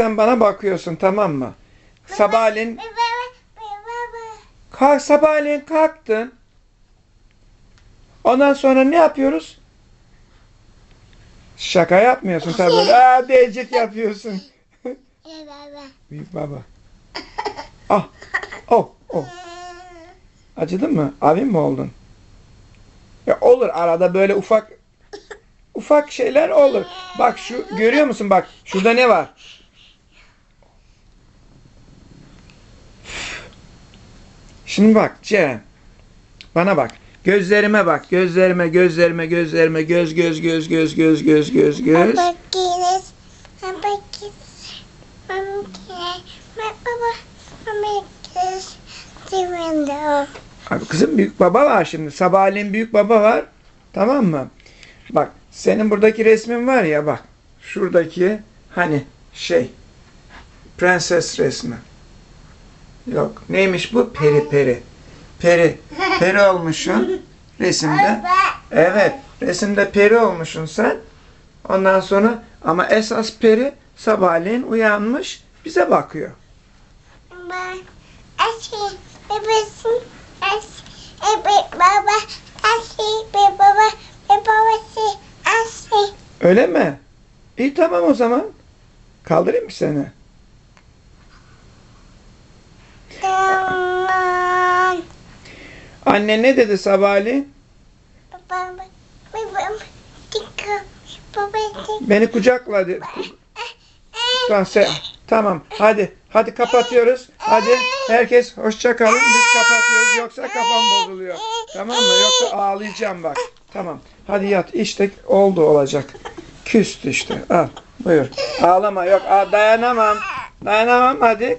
sen bana bakıyorsun tamam mı? Sabahleyin kalk sabahleyin kalktın. Ondan sonra ne yapıyoruz? Şaka yapmıyorsun tabii. böyle, Aa değecek yapıyorsun. Büyük baba. Ah. Oh. Oh. Acıdın mı? Abim mi oldun? Ya olur arada böyle ufak ufak şeyler olur. Bak şu görüyor musun bak şurada ne var? Şimdi bak Ceren. Bana bak. Gözlerime bak. Gözlerime, gözlerime, gözlerime, göz, göz, göz, göz, göz, göz, göz, göz. Baba. Abi kızım büyük baba var şimdi. Sabahleyin büyük baba var. Tamam mı? Bak senin buradaki resmin var ya bak. Şuradaki hani şey prenses resmi. Yok. Neymiş bu? Peri peri. Peri. Peri olmuşsun resimde. Evet. Resimde peri olmuşsun sen. Ondan sonra ama esas peri sabahleyin uyanmış bize bakıyor. Babası. Aşı. Evet baba. Be baba. Babası. Aşı. Öyle mi? İyi tamam o zaman. Kaldırayım mı seni? Tamam. Anne ne dedi sabahleyin? Baba. Beni kucakladı. Tamam, se- tamam hadi. Hadi kapatıyoruz. Hadi herkes hoşça kalın. Biz kapatıyoruz yoksa kafam bozuluyor. Tamam mı? Yoksa ağlayacağım bak. Tamam. Hadi yat. İşte oldu olacak. Küstü işte. Al. Buyur. Ağlama yok. Aa, dayanamam. Dayanamam hadi.